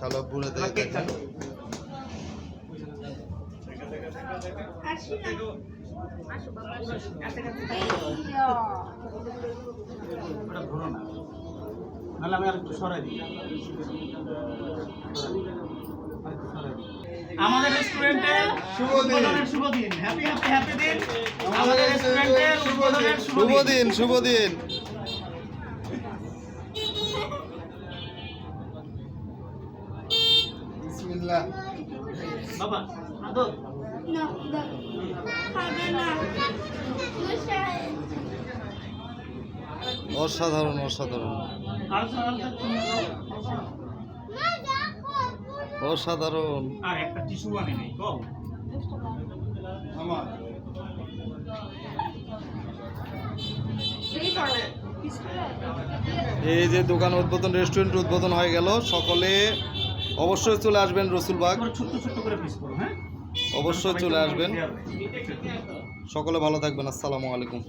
খালো ঘুরে দেখে আসি না। এইয়া ওটা ঘোরো না। নাহলে আমি আরেকটু সরাই দিই। সরাই দিই। আমাদের রেস্টুরেন্টের শুভ দিন। শুভ দিন। হ্যাপি হ্যাপি হ্যাপি দিন। আমাদের উদ্বোধনের শুভ শুভ দিন। দিন শুভ দিন। বিসমিল্লাহ। বাবা আদর। না না খাবে না অসাধারণ অসাধারণ। অসাধারণ। আর একটা টিস্যু আনি নাই কম আমার। এই এই যে দোকান উদ্বোধন রেস্টুরেন্ট উদ্বোধন হয়ে গেল। সকলে অবশ্যই চলে আসবেন রসুলবাগ হ্যাঁ? অবশ্যই চলে আসবেন। সকলে ভালো থাকবেন আসসালামু আলাইকুম।